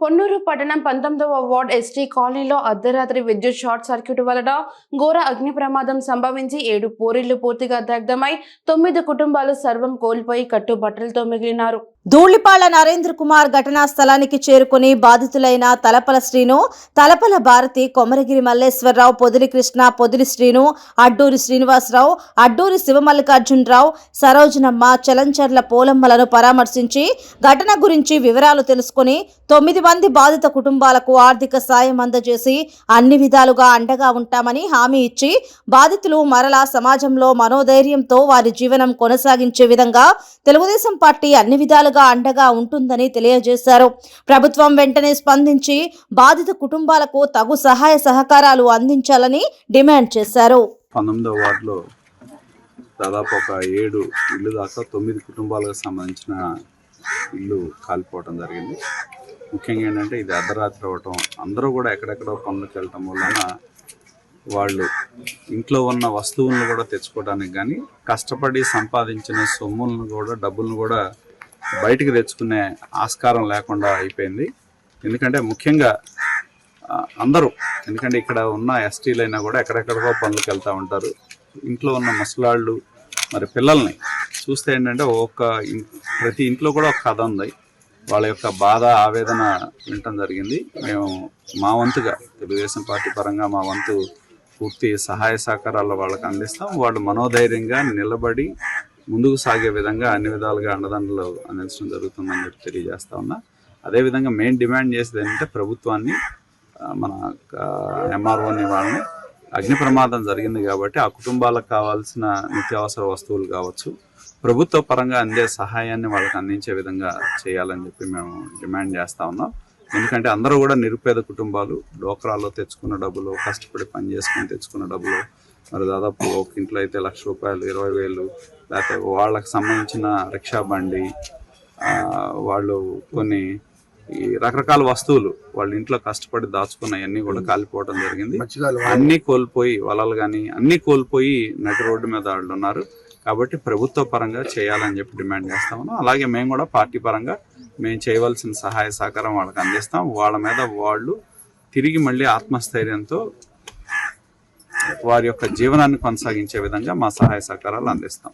పొన్నూరు పట్టణం పంతొమ్మిదవ ward ST కాలనీలో అర్ధరాత్రి విద్యుత్ షార్ట్ సర్క్యూట్ వలన ఘోర అగ్ని ప్రమాదం సంభవించి ఏడు పోరీళ్ళు పూర్తిగా దగ్ధమై తొమ్మిది కుటుంబాలు సర్వం కోల్పోయి కట్టుబట్టలతో మిగిలినారు. ధూళిపాళ్ళ నరేంద్ర కుమార్ ఘటనా స్థలానికి చేరుకుని బాధితులైన తలపల శ్రీను తలపల భారతి కొమరగిరి మల్లేశ్వరరావు పొదిలి కృష్ణ పొదిలి శ్రీను అడ్డూరి శ్రీనివాసరావు అడ్డూరి శివమల్లికార్జునరావు సరోజనమ్మ చలంచర్ల పోలమ్మలను పరామర్శించి ఘటన గురించి వివరాలు తెలుసుకుని తొమ్మిది మంది బాధిత కుటుంబాలకు ఆర్థిక సాయం అందజేసి అన్ని విధాలుగా అండగా ఉంటామని హామీ ఇచ్చి బాధితులు మరలా సమాజంలో మనోధైర్యంతో వారి జీవనం కొనసాగించే విధంగా తెలుగుదేశం పార్టీ అన్ని విధాలుగా అండగా ఉంటుందని తెలియజేశారు. ప్రభుత్వం వెంటనే స్పందించి బాధిత కుటుంబాలకు తగు సహాయ సహకారాలు అందించాలని డిమాండ్ చేశారు. పంతొమ్మిదవ వార్డులో దాదాపు ఒక ఏడు ఇల్లు దాకా తొమ్మిది కుటుంబాలకు సంబంధించిన ఇల్లు కాలిపోవటం జరిగింది. ముఖ్యంగా ఏంటంటే ఇది అర్ధరాత్రి అవ్వటం అందరూ కూడా ఎక్కడెక్కడో పనులకు వెళ్ళటం వలన వాళ్ళు ఇంట్లో ఉన్న వస్తువులను కూడా తెచ్చుకోవడానికి కానీ కష్టపడి సంపాదించిన సొమ్ములను కూడా డబ్బులను కూడా బయటికి తెచ్చుకునే ఆస్కారం లేకుండా అయిపోయింది. ఎందుకంటే ముఖ్యంగా అందరూ ఎందుకంటే ఇక్కడ ఉన్న ఎస్టీలైనా కూడా ఎక్కడెక్కడికో పనులకు వెళ్తూ ఉంటారు. ఇంట్లో ఉన్న ముసలాళ్ళు మరి పిల్లల్ని చూస్తే ఏంటంటే ఒక ప్రతి ఇంట్లో కూడా ఒక కథ ఉంది. వాళ్ళ యొక్క బాధ ఆవేదన వినటం జరిగింది. మేము మా వంతుగా తెలుగుదేశం పార్టీ పరంగా మా వంతు పూర్తి సహాయ సహకారాలు వాళ్ళకి అందిస్తాం. వాళ్ళు మనోధైర్యంగా నిలబడి ముందుకు సాగే విధంగా అన్ని విధాలుగా అండదండలు అందించడం జరుగుతుందని చెప్పి తెలియజేస్తా ఉన్నా. అదేవిధంగా మెయిన్ డిమాండ్ చేసేది ఏంటంటే ప్రభుత్వాన్ని మన ఎంఆర్ఓని వాళ్ళని అగ్ని ప్రమాదం జరిగింది కాబట్టి ఆ కుటుంబాలకు కావాల్సిన నిత్యావసర వస్తువులు కావచ్చు ప్రభుత్వ పరంగా అందే సహాయాన్ని వాళ్ళకి అందించే విధంగా చేయాలని చెప్పి మేము డిమాండ్ చేస్తా ఉన్నాం. ఎందుకంటే అందరూ కూడా నిరుపేద కుటుంబాలు డోక్రాలో తెచ్చుకున్న డబ్బులు కష్టపడి పని చేసుకుని తెచ్చుకున్న డబ్బులు మరి దాదాపు ఒక ఇంట్లో అయితే లక్ష రూపాయలు ఇరవై వేలు లేకపోతే వాళ్ళకి సంబంధించిన రిక్షా బండి ఆ, వాళ్ళు కొన్ని ఈ రకరకాల వస్తువులు వాళ్ళ ఇంట్లో కష్టపడి దాచుకున్నవన్నీ కూడా కాలిపోవడం జరిగింది. అన్ని కోల్పోయి వలలు కానీ అన్ని కోల్పోయి నటి రోడ్డు మీద వాళ్ళు ఉన్నారు కాబట్టి ప్రభుత్వ పరంగా చేయాలని చెప్పి డిమాండ్ చేస్తా ఉన్నాం. అలాగే మేము కూడా పార్టీ పరంగా మేము చేయవలసిన సహాయ సహకారం వాళ్ళకి అందిస్తాం. వాళ్ళ మీద వాళ్ళు తిరిగి మళ్ళీ ఆత్మస్థైర్యంతో వారి యొక్క జీవనాన్ని కొనసాగించే విధంగా మా సహాయ సహకారాలు అందిస్తాం.